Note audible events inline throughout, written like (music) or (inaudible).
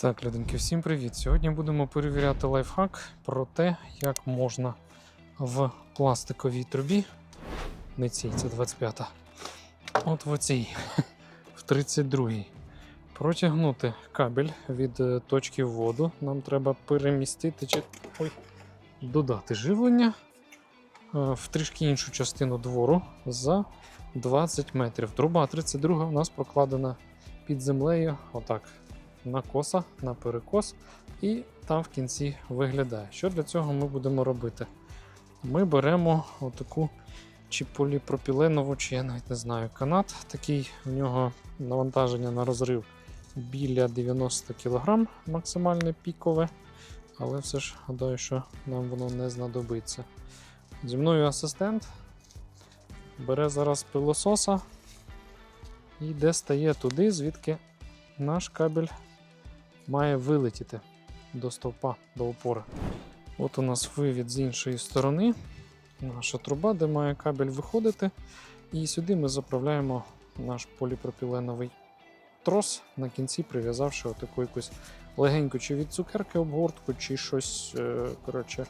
Так, людинки, всім привіт! Сьогодні будемо перевіряти лайфхак про те, як можна в пластиковій трубі, не цій, це 25-та, от в оцій, (laughs) в 32-й, протягнути кабель від е, точки вводу. Нам треба перемістити чи ой, додати живлення е, в трішки іншу частину двору за 20 метрів. Труба 32 у нас прокладена під землею, отак на коса, на перекос, і там в кінці виглядає. Що для цього ми будемо робити? Ми беремо отаку чи поліпропіленову, чи я навіть не знаю, канат. Такий в нього навантаження на розрив біля 90 кг максимальне пікове, але все ж гадаю, що нам воно не знадобиться. Зі мною асистент бере зараз пилососа і йде стає туди, звідки наш кабель має вилетіти до стовпа, до опори. От у нас вивід з іншої сторони, наша труба, де має кабель виходити. І сюди ми заправляємо наш поліпропіленовий трос, на кінці прив'язавши отаку якусь легеньку чи від цукерки обгортку, чи щось, е, коротше,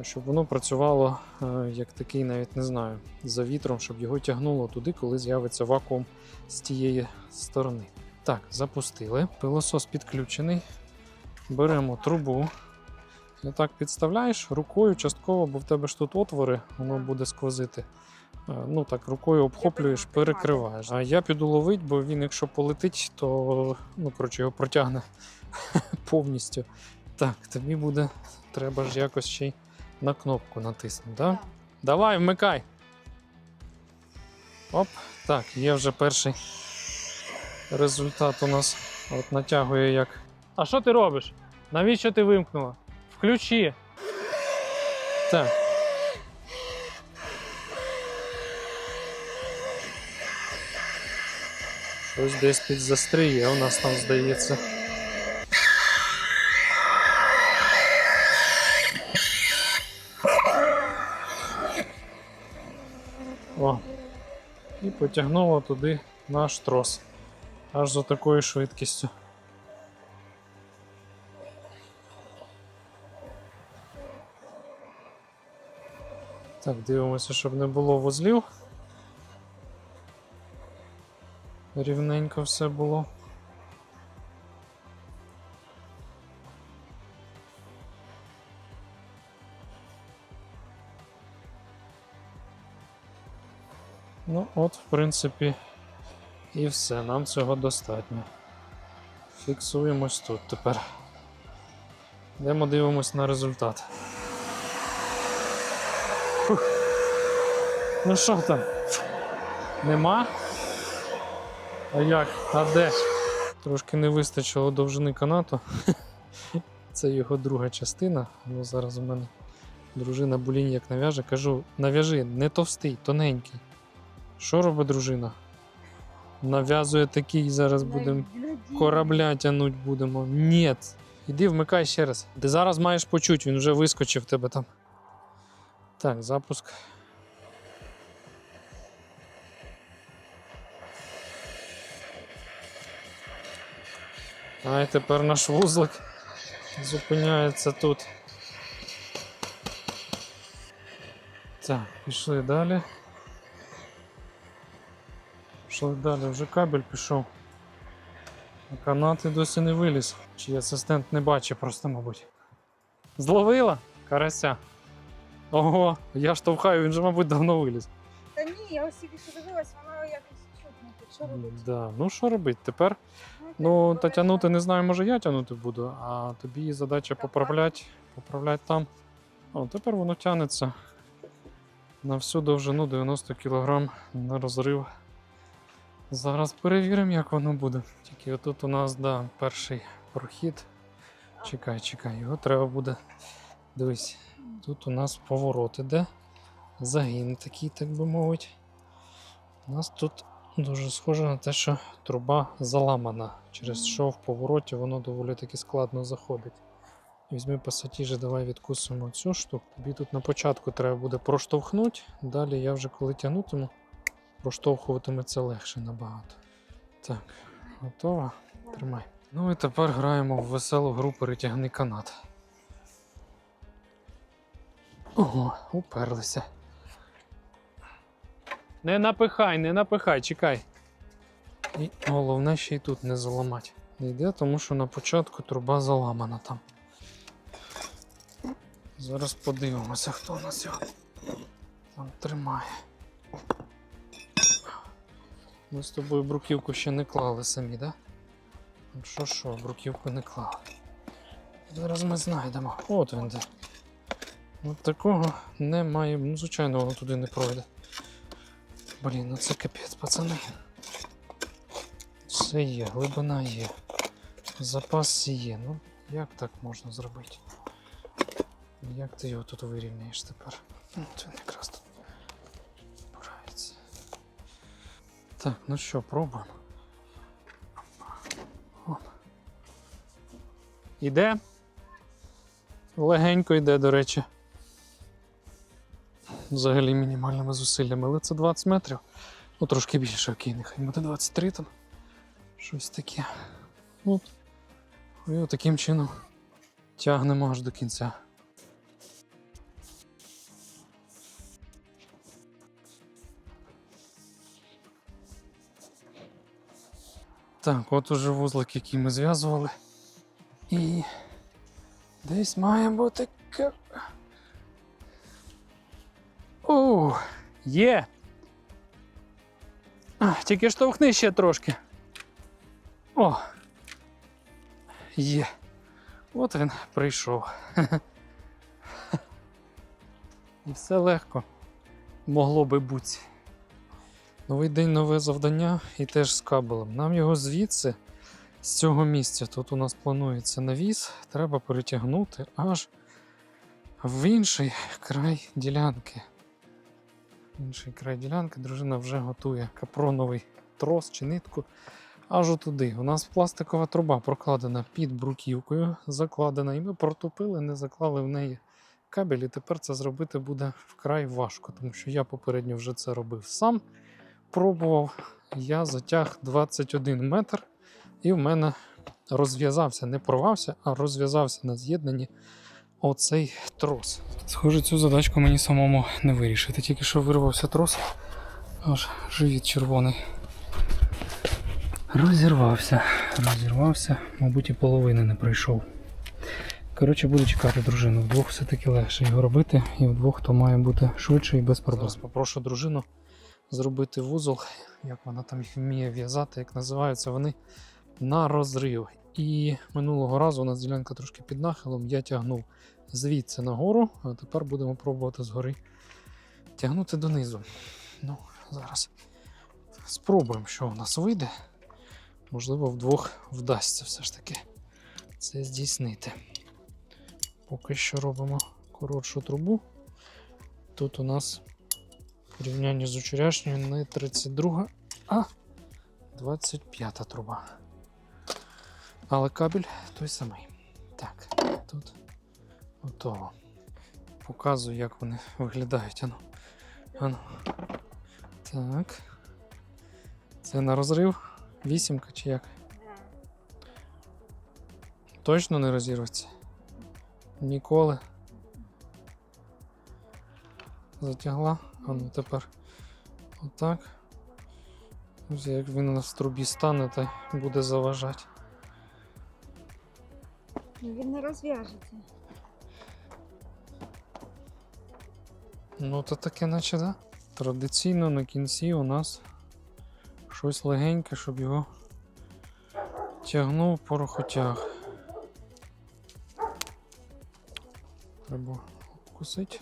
е, щоб воно працювало е, як такий, навіть не знаю, за вітром, щоб його тягнуло туди, коли з'явиться вакуум з тієї сторони. Так, запустили. Пилосос підключений. Беремо трубу. І так підставляєш рукою частково, бо в тебе ж тут отвори, воно буде сквозити. Е, Ну так, рукою обхоплюєш, перекриваєш. А я піду ловить, бо він, якщо полетить, то ну, коротше, його протягне (laughs) повністю. Так, тобі буде, треба ж якось ще й на кнопку натиснути. Да? Давай, вмикай. Оп, так, є вже перший результат у нас от натягує як. А що ти робиш? Навіщо ти вимкнула? Включи. Так. Щось десь під застріє у нас там здається. О. І потягнуло туди наш трос. Аж за такою швидкістю. Так, дивимося, щоб не було вузлів. Рівненько все було. Ну, от, в принципі, і все, нам цього достатньо. Фіксуємось тут тепер. Йдемо дивимось на результат. Фух. Ну що там? Нема? А як? А де? Трошки не вистачило довжини канату. (laughs) Це його друга частина. Ну, зараз у мене дружина булінь як нав'яже. Кажу, нав'яжи, не товстий, тоненький. Що робить дружина? Нав'язує такий, зараз будемо корабля тягнуть будемо. Ні. Іди вмикай ще раз. Ти зараз маєш почути, він вже вискочив тебе там. Так, запуск. А тепер наш вузлик зупиняється тут. Так, пішли далі. Пішли далі, вже кабель пішов. А канат і досі не виліз. Чи асистент не бачить просто, мабуть. Зловила карася. Ого, я штовхаю, він же, мабуть, давно виліз. Та ні, я ось тільки що дивилась, воно якось чутно. Що робити? Да. Ну що робити? Тепер Ну, та тягнути не знаю, може я тягнути буду, а тобі задача поправляти, поправляти там. О, тепер воно тягнеться на всю довжину 90 кг на розрив. Зараз перевіримо, як воно буде. Тільки отут у нас да, перший прохід. Чекай, чекай, його треба буде. Дивись, тут у нас поворот іде. Загін такий, так би мовити. У нас тут Дуже схоже на те, що труба заламана, через що в повороті воно доволі таки складно заходить. Візьми пасатіже, давай відкусимо цю штуку. Тобі тут на початку треба буде проштовхнути, далі я вже коли тягнутиму, проштовхуватиме це легше набагато. Так, готова? Тримай. Ну і тепер граємо в веселу гру перетягни канат. Ого, уперлися. Не напихай, не напихай, чекай. І головне ще й тут не заламати. Не йде, тому що на початку труба заламана там. Зараз подивимося, хто у нас його там тримає. Ми з тобою бруківку ще не клали самі, да? Ну Що що, бруківку не клали. Зараз ми знайдемо. От він де. От такого немає. Ну, звичайно, воно туди не пройде. Блін, ну це капець, пацани. Все є, глибина є. Запас є. Ну, як так можна зробити? Як ти його тут вирівняєш тепер? От він Так, ну що, пробуємо. Іде? Легенько йде, до речі. Взагалі мінімальними зусиллями, але це 20 метрів. Ну, трошки більше, окей, нехай буде 23 там. Щось таке. От. І таким чином тягнемо аж до кінця. Так, от уже вузлик, який ми зв'язували. І десь має бути. ка- О, є. А, тільки штовхни ще трошки. О. Є. От він прийшов. (laughs) І все легко. Могло би бути. Новий день, нове завдання і теж з кабелем. Нам його звідси, з цього місця, тут у нас планується навіс, треба перетягнути аж в інший край ділянки. Інший край ділянки дружина вже готує капроновий трос чи нитку. Аж отуди. У нас пластикова труба прокладена під бруківкою, закладена, і ми протопили, не заклали в неї кабель. І тепер це зробити буде вкрай важко, тому що я попередньо вже це робив сам пробував, я затяг 21 метр, і в мене розв'язався, не порвався, а розв'язався на з'єднанні оцей трос. Схоже, цю задачку мені самому не вирішити. Тільки що вирвався трос, аж живіт червоний. Розірвався, розірвався, мабуть, і половини не пройшов. Коротше, буду чекати дружину. Вдвох все-таки легше його робити, і вдвох то має бути швидше і без проблем. Зараз попрошу дружину зробити вузол, як вона там їх вміє в'язати, як називаються вони на розрив. І минулого разу у нас ділянка трошки під нахилом, я тягнув звідси нагору, а тепер будемо пробувати згори тягнути донизу. Ну, зараз спробуємо, що у нас вийде. Можливо, вдвох вдасться все ж таки це здійснити. Поки що робимо коротшу трубу. Тут у нас порівнянні з вчорашньою не 32, а 25 труба. Але кабель той самий. Так, тут готово. Показую, як вони виглядають. Ану. Ану. Так. Це на розрив. Вісімка чи як? Точно не розірветься? Ніколи. Затягла. А ну тепер отак. Ось Як він у нас в трубі стане, то буде заважати. Ну, Він не розв'яжеться. Ну, то таке, наче, да? Традиційно на кінці у нас щось легеньке, щоб його тягнув порохотяг. Треба кусити.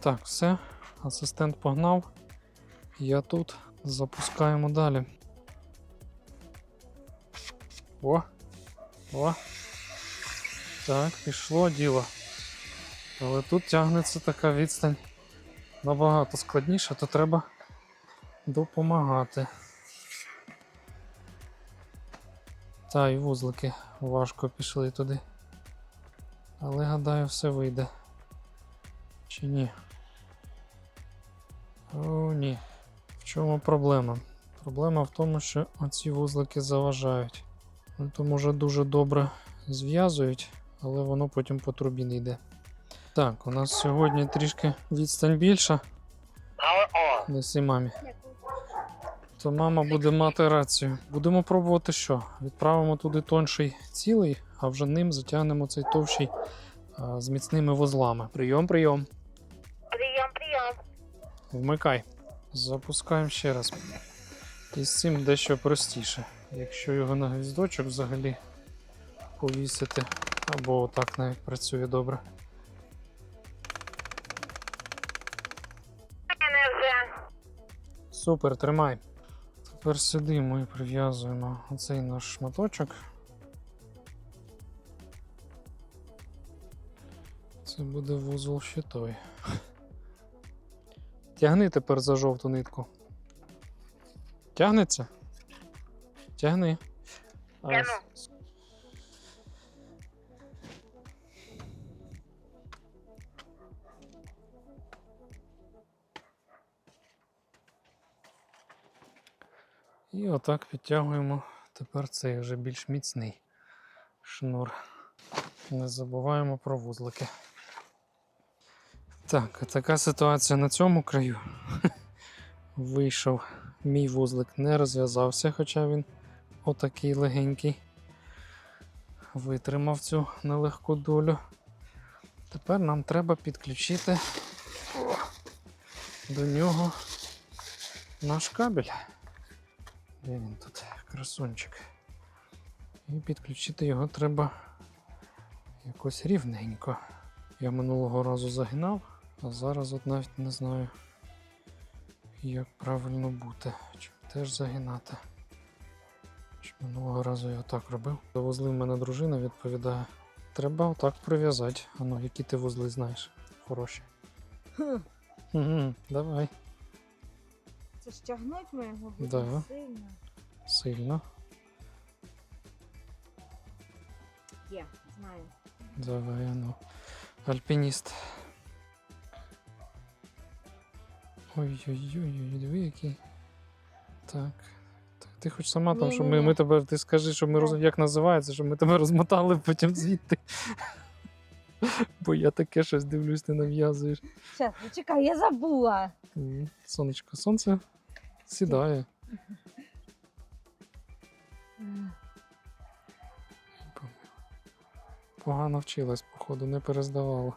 Так, все. Асистент погнав. Я тут. Запускаємо далі. О! О! Так, пішло діло. Але тут тягнеться така відстань набагато складніша, то треба допомагати. Та і вузлики важко пішли туди. Але гадаю, все вийде. Чи ні? О, ні. В чому проблема? Проблема в тому, що оці вузлики заважають. Ну, то може дуже добре зв'язують, але воно потім по трубі не йде. Так, у нас сьогодні трішки відстань більша. Неси мамі. То мама буде мати рацію. Будемо пробувати що? Відправимо туди тонший цілий, а вже ним затягнемо цей товщий а, з міцними вузлами. Прийом, прийом. Вмикай. Запускаємо ще раз. І з цим дещо простіше. Якщо його на гвіздочок взагалі повісити, або отак навіть працює добре. Супер, тримай. Тепер сюди ми прив'язуємо оцей наш шматочок. Це буде вузол ще той. Тягни тепер за жовту нитку. Тягнеться? Тягни. Тягну. І отак підтягуємо тепер цей вже більш міцний шнур. Не забуваємо про вузлики. Так, така ситуація на цьому краю. (laughs) Вийшов мій вузлик, не розв'язався, хоча він отакий легенький. Витримав цю нелегку долю. Тепер нам треба підключити до нього наш кабель. Де він тут? Красунчик. І підключити його треба якось рівненько. Я минулого разу загинав, а зараз от навіть не знаю, як правильно бути. Чи теж загинати. Чи минулого разу я отак робив. Вузли в мене дружина відповідає. Треба отак прив'язати. Ану, які ти вузли знаєш? Хороші. Хм, Угу, давай. Це ж тягнуть ми його буде Да. сильно. Сильно. Є, знаю. Давай, ну. Альпініст. Ой-ой-ой, диви який. Так. так. Ти хоч сама там, щоб ми, ми тебе. Ти скажи, щоб ми роз... Як називається, щоб ми тебе розмотали потім звідти. Бо я таке щось дивлюсь, ти нав'язуєш. Щас, чекай, я забула. Сонечко, сонце сідає. Погано вчилась, походу, не перездавала.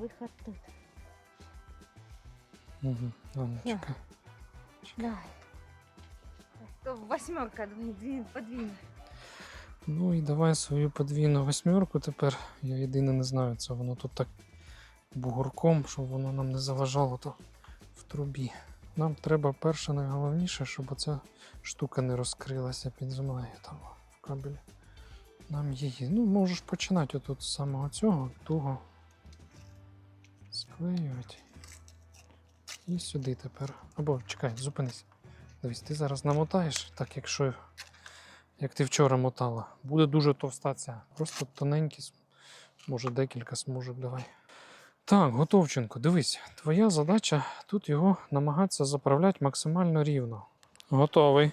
І виход тут. Угу. Ладно, Я. Давай. То восьмерка, дві, дві, подвійна. Ну і давай свою подвійну восьмерку тепер. Я єдине не знаю, це воно тут так бугорком, щоб воно нам не заважало то в трубі. Нам треба перше найголовніше, щоб оця штука не розкрилася під землею там в кабелі. Нам її. Ну, можеш починати отут з самого цього, туго склеювати. І сюди тепер. Або чекай, зупинись. Дивись, ти зараз намотаєш, так якщо як ти вчора мотала. Буде дуже товста ця. Просто тоненькі, може декілька смужок давай. Так, Готовченко, дивись, твоя задача тут його намагатися заправляти максимально рівно. Готовий.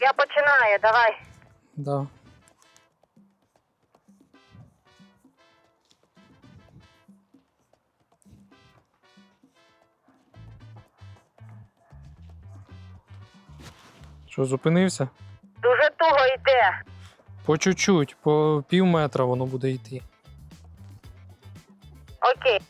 Я починаю, давай. Да. Що, зупинився? Дуже туго йде. По чуть-чуть, по пів метра воно буде йти. Окей.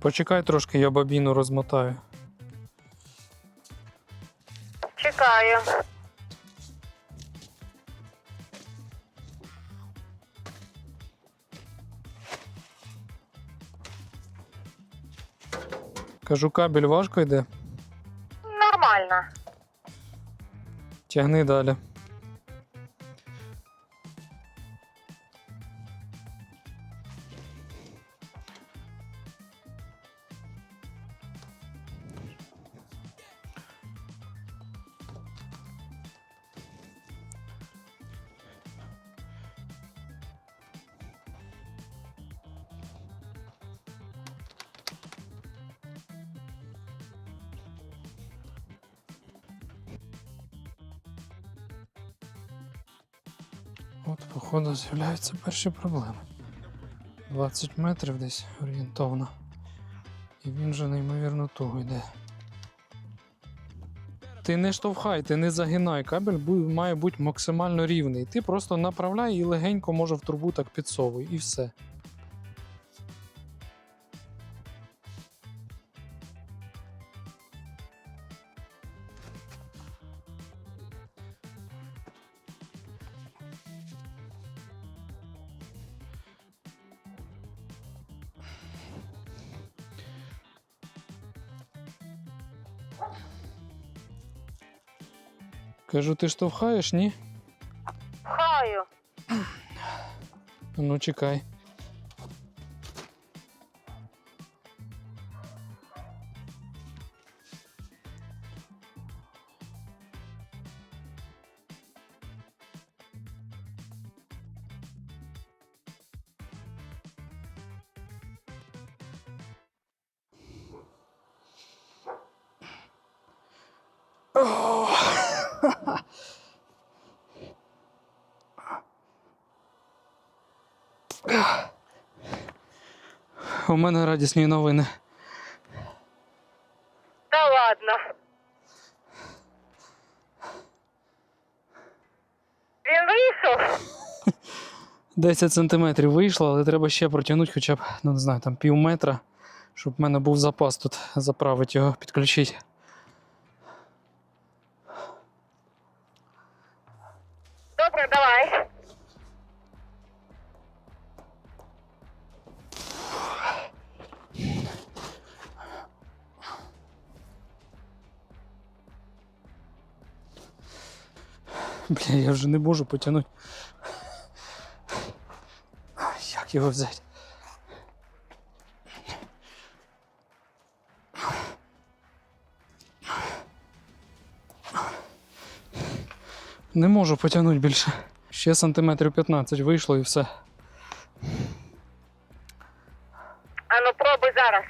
Почекай трошки, я бабіну розмотаю. Чекаю. Кажу, кабель важко йде. Нормально. Тягни далі. З'являються перші проблеми. 20 метрів десь орієнтовно. І він же неймовірно туго йде. Ти не штовхай, ти не загинай. Кабель має бути максимально рівний. Ти просто направляй і легенько може в трубу так підсовуй, і все. Кажу, ти штовхаєш, ні? Пхаю. Ну, чекай. У мене радісні новини. Та ладно. Він вийшов? (laughs) 10 сантиметрів вийшло, але треба ще протягнути хоча б, ну не знаю, там пів метра, щоб в мене був запас тут заправити його, підключити. (laughs) Бля, я вже не можу потягнути. Як його взяти? Не можу потягнути більше. Ще сантиметрів 15 вийшло і все. А ну пробуй зараз.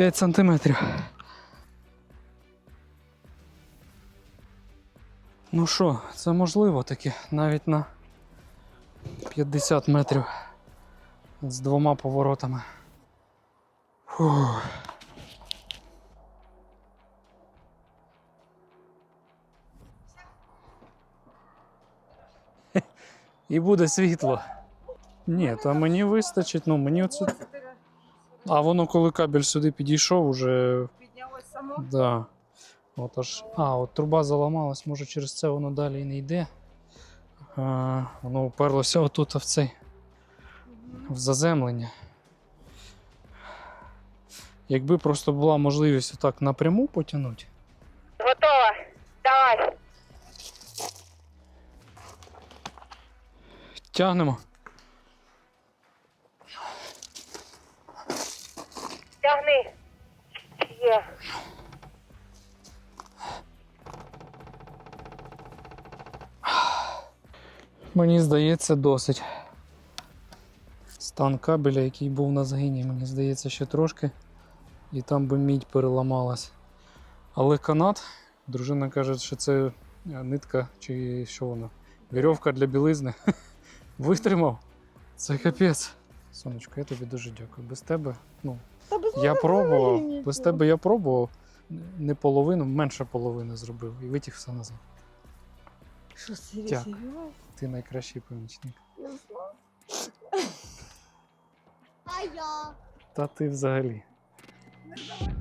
П'ять сантиметрів. Ну що, це можливо таки навіть на 50 метрів з двома поворотами. Фух. І буде світло. Ні, та мені вистачить, ну мені оце. А воно, коли кабель сюди підійшов, уже. Піднялось само. Да. От аж. А, от труба заламалась, може через це воно далі і не йде. А, воно уперлося отут в цей в заземлення. Якби просто була можливість отак напряму потягнути. Готова. Давай. Тягнемо. Тягни. Є. Мені здається, досить. Стан кабеля, який був на згині, мені здається, ще трошки. І там би мідь переламалась. Але канат, дружина каже, що це е, нитка чи що воно? Вірьовка для білизни. (laughs) Витримав. Це капець. Сонечко, я тобі дуже дякую. Без тебе, ну, я пробував. Без тебе я пробував. Не половину, менше половини зробив і витяг все назад. Що, серйозно? Ти найкращий помічник. А я. Та ти взагалі. Не давай.